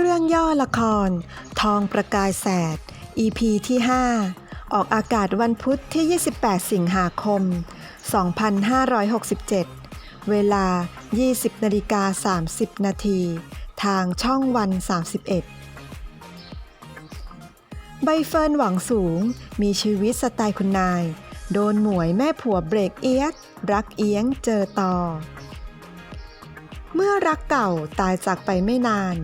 เรื่องย่อละคร ทองประกายแสด EP ที่ 5 ออกอากาศวันพุธที่ 28 สิงหาคม 2567 เวลา 20นาฬิกา30 นาทีทางช่องวัน 31 ใบเฟิร์นหวังสูง มีชีวิตสไตล์คุณนาย โดนหมวยแม่ผัวเบรกเอียกรักเอียงเจอต่อ เมื่อรักเก่าตายจากไปไม่นาน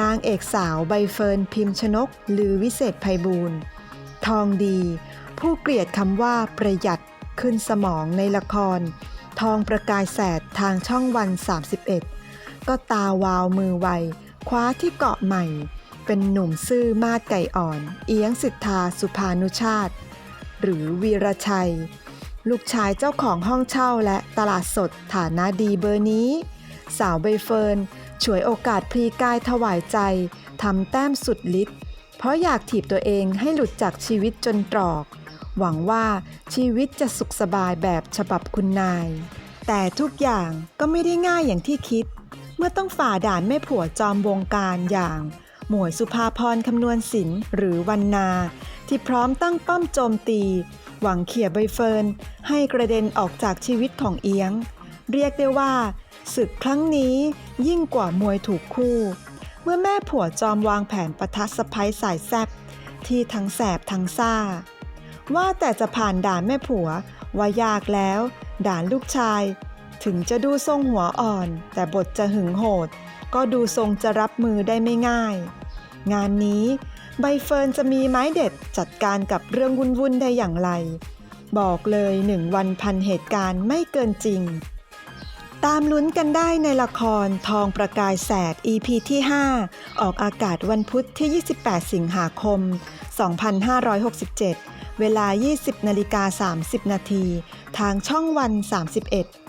นางเอกสาวใบเฟิร์นพิมพ์ชนกหรือวิเศษไพบูลย์ทองดี ผู้เกลียดคำว่าประหยัดขึ้นสมองในละคร ทองประกายแสดทางช่องวัน 31 ก็ตาวาวมือไว คว้าที่เกาะใหม่ เป็นหนุ่มซื่อมาดไก่อ่อน เอียงสิทธาสุภานุชาติ หรือวีรชัย ลูกชายเจ้าของห้องเช่าและตลาดสดฐานะดีเบอร์นี้ สาวใบเฟิร์น ฉวยโอกาสพลีกายถวายใจทำแต้มสุดฤทธิ์เพราะอยากถีบตัวเองให้หลุดจากชีวิตจนตรอก หวังว่าชีวิตจะสุขสบายแบบฉบับคุณนาย แต่ทุกอย่างก็ไม่ได้ง่ายอย่างที่คิด เมื่อต้องฝ่าด่านแม่ผัวจอมวงการอย่าง หมวยสุภาพรคำนวณศิลป์หรือวันนา ที่พร้อมตั้งป้อมโจมตี หวังเขี่ยใบเฟิร์นให้กระเด็นออกจากชีวิตของเอียง เรียกได้ว่า ศึกครั้งนี้ยิ่งกว่ามวยถูกคู่ เมื่อแม่ผัวจอมวางแผนประทัดสะพ้ยสายแซบที่ทั้งแสบทั้งซ่า ว่าแต่จะผ่านด่านแม่ผัวว่ายากแล้ว ด่านลูกชาย ถึงจะดูทรงหัวอ่อน แต่บทจะหึงโหด ก็ดูทรงจะรับมือได้ไม่ง่าย งานนี้ใบเฟิร์นจะมีไม้เด็ดจัดการกับเรื่องวุ่นๆได้อย่างไร บอกเลยหนึ่งวันพันเหตุการณ์ไม่เกินจริง ตามลุ้นกันได้ในละครทองประกายแสด EP ที่ 5 ออกอากาศวันพุธที่ 28 สิงหาคม 2567 เวลา 20นาฬิกา30 นาที ทางช่องวัน 31